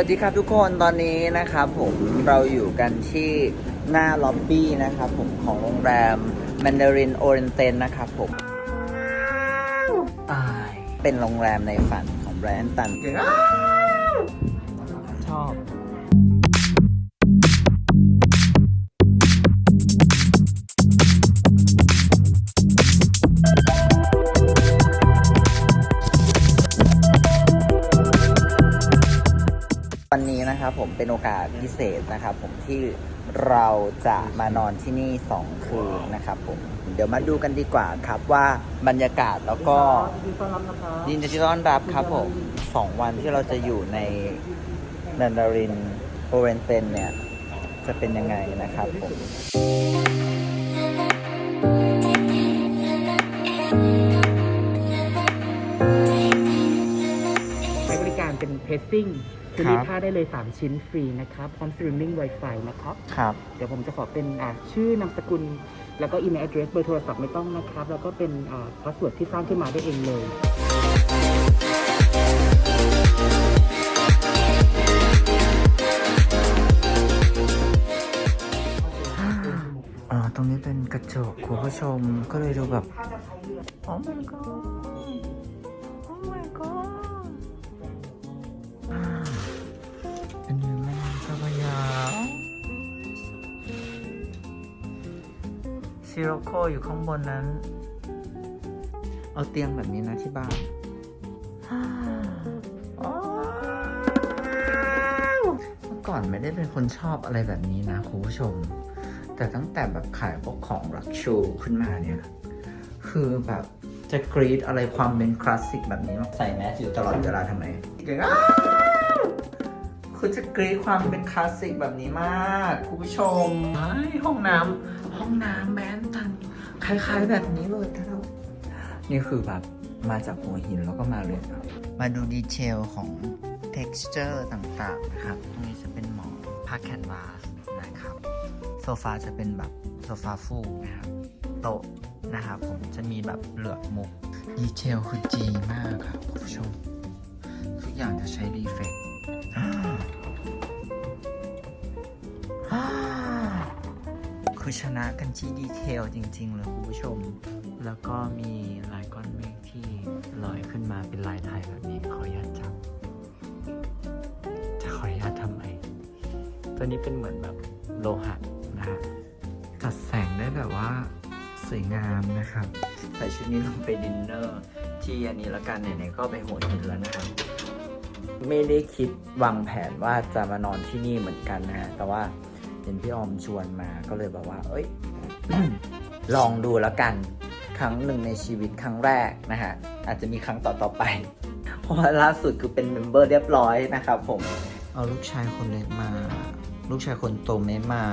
วัสดีครับทุกคนตอนนี้นะครับผมเราอยู่กันที่หน้าล็อบบี้นะครับผมของโรงแรม Mandarin Oriental นะครับผมอายเป็นโรงแรมในฝันของแบรนด์ตันชอบ นะครับผมเป็นโอกาสพิเศษนะครับผมที่เราจะมานอนที่นี่ 2 คืนนะครับผมเดี๋ยวมาดูกันดีกว่าครับว่าบรรยากาศแล้วก็ยินดีต้อนรับนะครับยินดีต้อนรับรบผม2วันที่เราจะอยู่ในนันดารินโอเรนเตนเนี่ย จะเป็นยังไงนะครับผมใช้บริการเป็นเพสซิ่ง คือครับรีดผ้าได้เลย 3 ชิ้นฟรีนะครับพร้อมสตรีมมิ่ง Wi-Fi นะครับ ครับ เดี๋ยวผมจะขอเป็นอะชื่อนามสกุล แล้วก็อีเมล address เบอร์โทรศัพท์ไม่ต้องนะครับ แล้วก็เป็นอ่าพาสเวิร์ดที่สร้างขึ้นมาได้เองเลย อ่า ตรงนี้เป็นกระจกคุณผู้ชมก็เลยดูแบบโอ้ my god โซิโรโคอยู่ข้างบนนั้น เอาเตียงแบบนี้นะที่บ้านเมื่อก่อนไม่ได้เป็นคนชอบอะไรแบบนี้นะคุณผู้ชม แต่ตั้งแต่แบบขายพวกของรักชูขึ้นมาเนี่ย คือแบบจะกรีดอะไรความเป็นคลาสสิกแบบนี้มาใส่แมสอยู่ตลอดเวลาทำไมคือจะกรีดความเป็นคลาสสิกแบบนี้มาก คุณผู้ชมห้องน้ำห้องน้ำแมนตัน คล้ายๆแบบนี้เลยครับนี่คือแบบมาจากหัวหินแล้วก็มาเลยครับ มาดูดีเทลของ texture ต่างๆนะครับ ตรงนี้จะเป็นหมอนผ้าแคนวาสนะครับ โซฟาจะเป็นแบบโซฟาฟูกนะครับ โต๊ะนะครับผมจะมีแบบเหลือบมุก ดีเทลคือจีมากครับคุณผู้ชม ทุกอย่างจะใช้รีเฟกต์ คือชนะกันที่ดีเทลจริง ๆ เลยคุณผู้ชม แล้วก็มีลายก้อนเมฆที่ลอยขึ้นมาเป็นลายไทยแบบนี้ ขออนุญาตจับจะขออนุญาตทำไม ตัวนี้เป็นเหมือนแบบโลหะนะฮะจัดแสงได้แบบว่าสวยงามนะครับใส่ชุดนี้ลงไปดินเนอร์ ที่อันนี้ละกันไหนๆก็ไปหัวหินแล้วนะครับไม่ได้คิดวางแผนว่าจะมานอนที่นี่เหมือนกันนะฮะแต่ว่า เห็นพี่ออมชวนมาก็เลยแบบว่า เอ้ย ลองดูแล้วกัน ครั้งหนึ่งในชีวิตครั้งแรกนะฮะ อาจจะมีครั้งต่อๆไป เพราะว่าล่าสุดคือเป็นเมมเบอร์เรียบร้อยนะครับผม เอาลูกชายคนเล็กมา ลูกชายคนโตไม่มา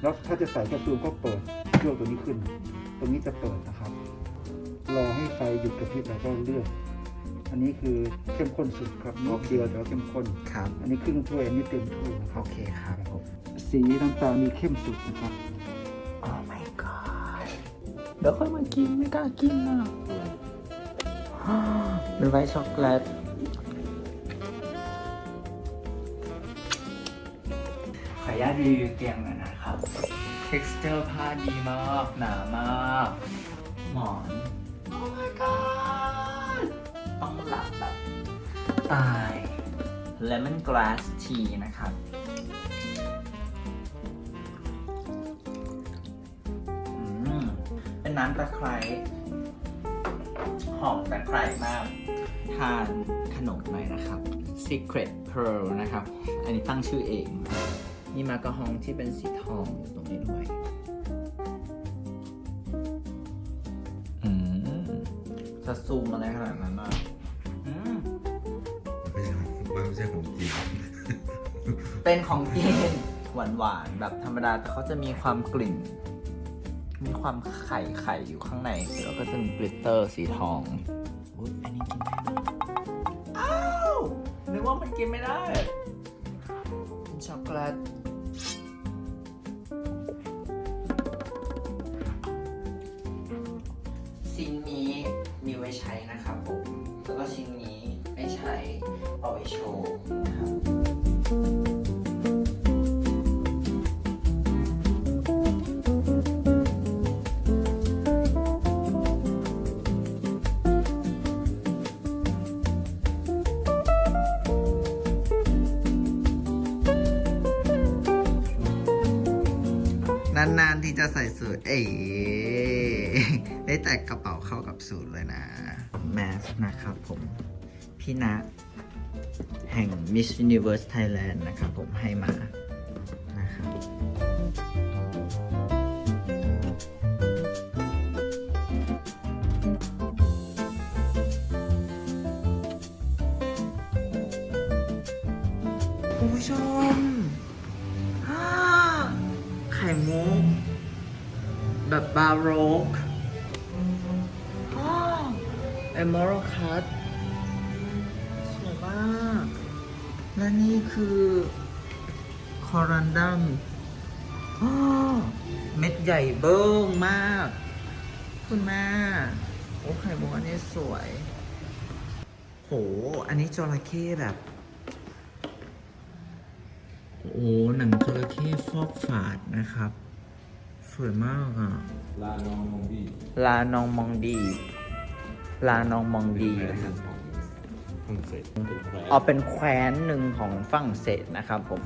แล้วถ้าจะใส่แคปซูลก็เปิดเครื่องตัวนี้ขึ้น ตรงนี้จะเปิดนะครับ รอให้ไฟหยุดกระพริบแล้วก็เลือก อันนี้คือเข้มข้นสุดครับนิดเดียวแต่ว่าเข้มข้น ครับ อันนี้ครึ่งถ้วยอันนี้เต็มถ้วยนะคโอรับเคครับผมสีน้ำตาลมีเข้มสุดนะครับ โอ้ my god เดี๋ยวค่อยมากินไม่กล้ากินอะเป็นไวท์ช็อกโกแลตขออนุญาตรีวิวเตียงหน่อยนะครับ texture ผ้าดีมาก หนามาก หมอน ตาย lemon grass tea นะครับ เป็นน้ำตะไคร้หอมตะไคร้มาก ทานขนมหน่อยนะครับ Secret Pearl นะครับ อันนี้ตั้งชื่อเองมีมากระฮองที่เป็นสีทองอยู่ตรงนี้ด้วยอืมจะซูมอะไรขนาดนั้นอะ เป็นของกินหวานหวานๆแบบธรรมดาแต่เขาจะมีความกลิ่น มีความไข่ไข่อยู่ข้างในแล้วก็จะมีกลิตเตอร์สีทองอุ๊ยอันนี้กินได้ด้วยอ้าวนึกว่ามันกินไม่ได้เป็นช็อกโกแลตชิ้นนี้มีไว้ใช้นะครับผม แล้วก็ชิ้นนี้ไม่ใช้โชว์นะครับ เอ๋ได้แต่กระเป๋าเข้ากับสูทเลยนะ แมสนะครับผม พี่ณะแห่ง Miss Universe Thailand นะครับผมให้มานะครับคุณผู้ชมไข่มุก แบบบาโรกเอมอรัลคัตสวยมาก และนี่คือคอรันดัมอ้อเม็ดใหญ่เบิ้งมาก คุณแม่โอ้ไข่มุกอันนี้สวย โห อันนี้จระเข้แบบ โอ้โหหนังจระเข้ฟอกฝาดนะครับส วยมากอะ ลาน้องมองดีลานองมองดี ลานองมองดีนะครับฝรั่งเศสเป็นแควเอาเป็นแคว้นหนึ่งของฝรั่งเศสนะครับผม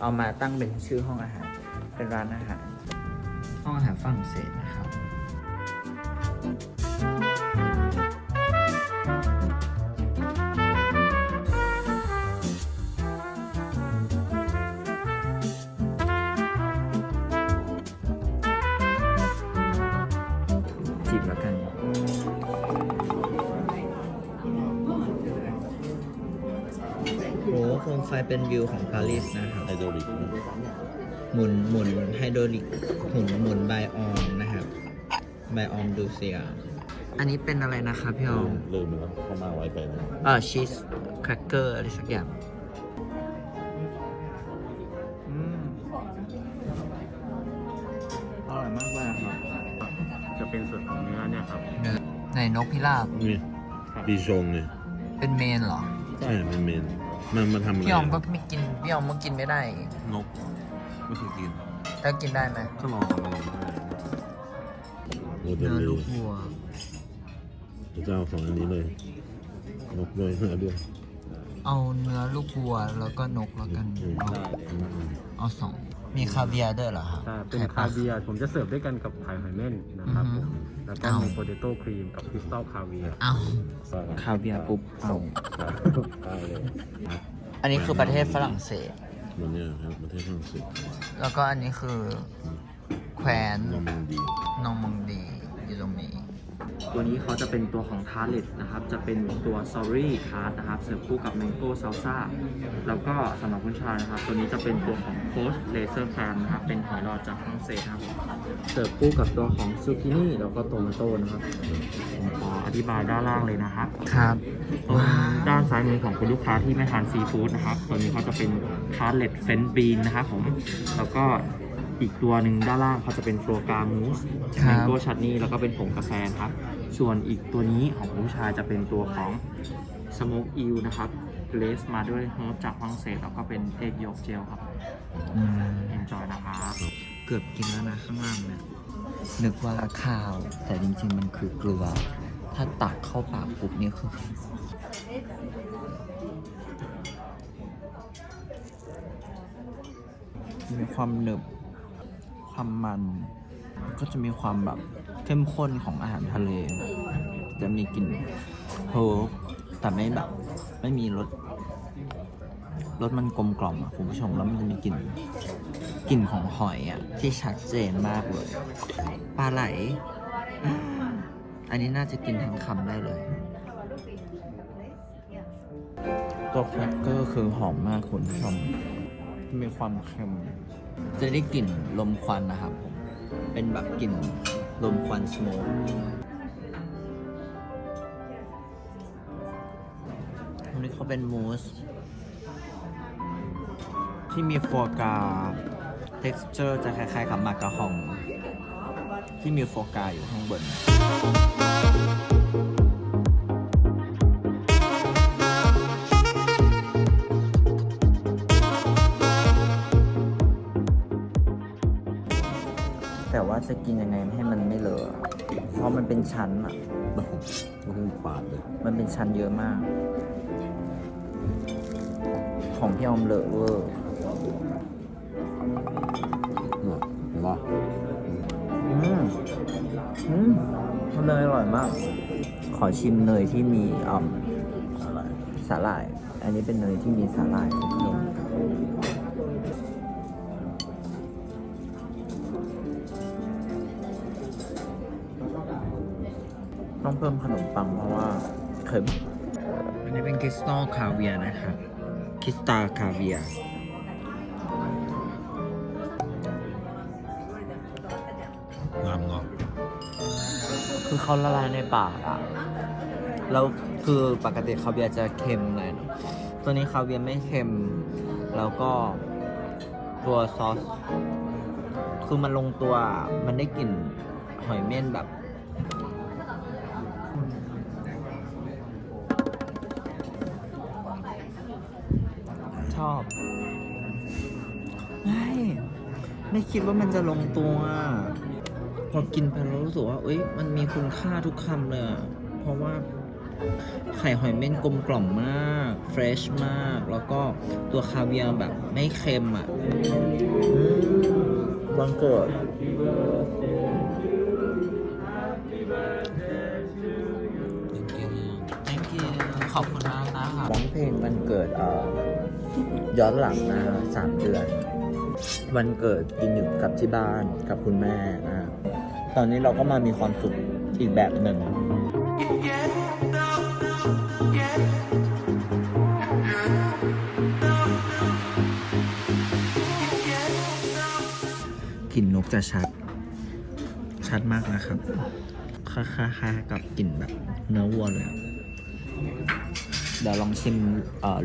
เอามาตั้งเป็นชื่อห้องอาหาร เป็นร้านอาหาร ห้องอาหารฝรั่งเศสนะครับจิบ ไฟเป็นวิวของปารีสนะครับไฮโดรลิกหมุนหมุนไฮโดรลิกหมุนหมุนไบออมนะครับไบออมดูเซียอันนี้เป็นอะไรนะครับพี่ออมลืมไปแล้วเข้ามาไว้ไปนะเอ่อชีสแครกเกอร์อะไรสักอย่างอืมอร่อยมากเลยอะครับจะเป็นส่วนของเนื้อเนี่ยครับเนื้อในนกพิราบนี่ปีชงเนี่ยเป็นเมนเหรอ ใช่เป็นเมน มันมาทำอะไรพี่ออมก็ไม่กินพี่ออมก็กินไม่ได้ นกไม่เคยกินแล้วกินได้ไหมก็ลองมาลองได้โอ้เดเนื้อลีลูกวัวจะเอาสองอันนี้เลย นกด้วยเนื้อด้วยเอาเนื้อลูกวัวแล้วก็นกแล้วกันอืมเอาเอาสอง มีคาเวียร์ด้วยเหรอครับ ใช่เป็นไข่ปลคาเวียร์ผมจะเสิร์ฟด้วยกันกับไข่หอยเม่นนะครับอืผอฮึมแล้วก็เอามีมีโปเตโต้ครีมกับคริสตัลคาเวียร์เอาใช่คาเวียร์ปุ๊บเอาได้เลยอันนี้คือประเทศฝรั่งเศสมันเนี่ยครับประเทศฝรั่งเศสแล้วก็อันนี้คือแคว้นนอร์มังดีนองมองดีอยู่ตรงนี้ ตัวนี้เขาจะเป็นตัวของทาร์เลตนะครับ จะเป็นตัวซอรี่ทาร์ตนะครับ เสิร์ฟคู่กับแมงโก้ซ l ลซ่าแล้วก็สำหรับคุณชายนะครับ ตัวนี้จะเป็นตัวของโคสเลเซอร์แคมนะครับ เป็นหอยหลอดจากฝรั่งเศสนะครับผมเสิร์ฟคู่กับตัวของซูกินี่แล้วก็โตมาโต้นะครับ ผมขออธิบายด้านล่างเลยนะครับ ครับตรงด้านซ้ายมือของคุณลูกค้าที่ไม่ทานซีฟู้ดนะครับ ตัวนี้เขาจะเป็นทาร์เลตเฟนบีนนะครับผม แล้วก็อีกตัวหนึ่งด้านล่างเขาจะเป็นโฟกามูสครัแมบงโก้ชัตนี่แล้วก็เป็นผงกาแฟครับ ส่วนอีกตัวนี้ของคุณผู้ชายจะเป็นตัวของสโมกอิลนะครับเลสมาด้วยเฮิร์บจากฝรั่งเศสแล้วก็เป็นเอกโยกเจลครับอืมเอนจอยนะครับ เกือบกินแล้วนะข้างล่างเนี่ยนึกว่าข้าว แต่จริงๆมันคือเกลือ ถ้าตักเข้าปากปุ๊บนี่คือมีความหนึบ ความมัน ก็จะมีความแบบเข้มข้นของอาหารทะเล จะมีกลิ่นเฮิร์บแต่ไม่แบบ ไม่มีรสรสมันกลมกล่อมอะคุณผู้ชมแล้วมันจะมีกลิ่นกลิ่นของหอยอะ ที่ชัดเจนมากเลยปลาไหล อันนี้น่าจะกินทั้งคำได้เลย ตัวแครกเกอร์คือหอมมากคุณผู้ชม มีความเค็ม จะได้กลิ่นลมควันนะครับผมเป็นแบบกลิ่นลมควันสโมก นี้เขาเป็นมูส ที่มีฟัวกา texture จะคล้ายๆกับมากระหอง ที่มีฟัวกาอยู่ข้างบนแต่ว่าจะกินยังไงให้มันไม่เหลือเพราะมันเป็นชั้นอะมันปาดเลย มันเป็นชั้นเยอะมาก ของพี่ออมเลอะเวอร์เนี่ยเห็นปะอืมอืมมันเนยอร่อยมาก ขอชิมเนยที่มีอ่อมสาหร่าย อันนี้เป็นเนยที่มีสาหร่ายคุณผู้ชมต้องเพิ่มขนมปังเพราะว่าเค็มอันนี้เป็นคริสตัลคาเวียนะครับ คริสตาคาเวียงามเนาะคือเขาละลายในปากอะแล้วคือปกติคาเวียร์จะเค็มหน่อยเนอะตัวนี้คาเวียร์ไม่เค็ม แล้วก็ตัวซอส คือมันลงตัว มันได้กลิ่นหอยเม่นแบบ ชอบ ไม่ ไม่คิดว่ามันจะลงตัวพอกินไปแล้วรู้สึกว่าเอ้ยมันมีคุณค่าทุกคำเลยอะเพราะว่าไข่หอยเม่นกลมกล่อมมากเฟรชมาก แล้วก็ตัวคาเวียร์แบบไม่เค็มอะอืมวันเกิด thank you ขอบคุณมากนะครับร้องเพลงวันเกิดเอ่อ ย้อนหลังนะสามเดือน วันเกิดกินอยู่กับที่บ้านกับคุณแม่นะตอนนี้เราก็มามีความสุขอีกแบบหนึ่งกลิ่นนกจะชัด ชัดมากนะครับคล้ายๆกับกลิ่นแบบเนื้อวัวเลย เดี๋ยวลองชิม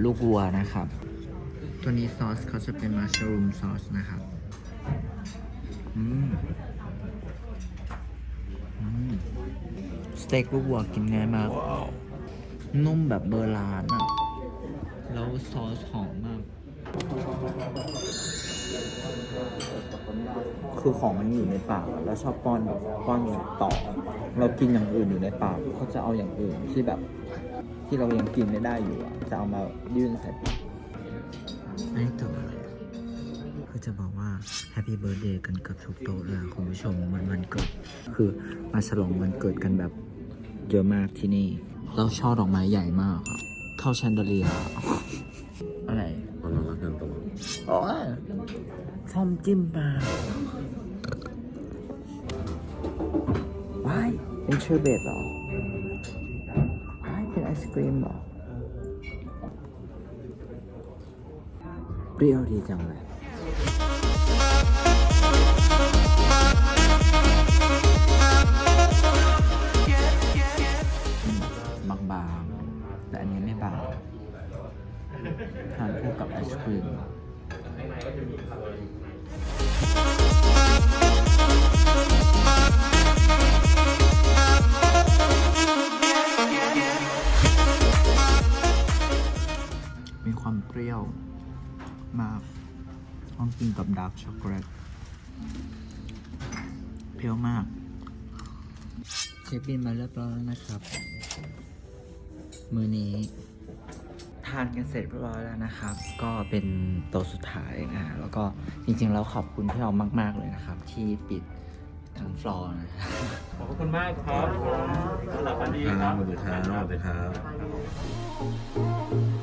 ลูกวัวนะครับ ตัวนี้ซอสเขาจะเป็นมัชรูมซอสนะครับอืมอืมสเต็กลูกวัวกินง่ายมาก นุ่มแบบเบอร์ลานอะแล้วซอสหอมมาก คือของมันอยู่ในปากอะแล้วชอบป้อนแบบป้อนต่อ เรากินอย่างอื่นอยู่ในปากเขาจะเอาอย่างอื่นที่แบบ ที่เรายังกินไม่ได้อยู่อะจะเอามายื่นใส่ปาก ไม่ตัวอะไรคือจะบอกว่าแฮปปี้เบิร์ดเดย์กันเกือบทุกโต๊ะเลยอะคุณผู้ชมมันวันเกิด คือมาฉลองวันเกิดกันแบบเยอะมากที่นี่แล้วช่อดอกไม้ใหญ่มากอะเท่าแชนเดอเลียร์อะไรมันรักกันตลอดโอ้ยส้มจิ้มปลาว้ายเป็นเชอร์เบตเหรอว้ายเป็นไอศกรีมเหรอ เปรี้ยวดีจังเลยบางบางๆ แต่อันนี้ไม่บางทานคู่กับไอศครีมมีความเปรี้ยว มากต้องกินกับดาร์กช็อกโกแลตเปรี้ยวมากเชฟบินมาเรียบร้อยแล้วนะครับ มือนี้ ทานกันเสร็จเรียบร้อยแล้วนะครับ ก็เป็นโต๊ะสุดท้ายนะแล้วก็จริงๆแล้วขอบคุณพี่ออมมาก ๆ เลยนะครับ ที่ปิดทั้งฟลอร์นะขอบคุณมากครับหลับวันดีคครัรับบสวัสดีครับสวัสดีครับ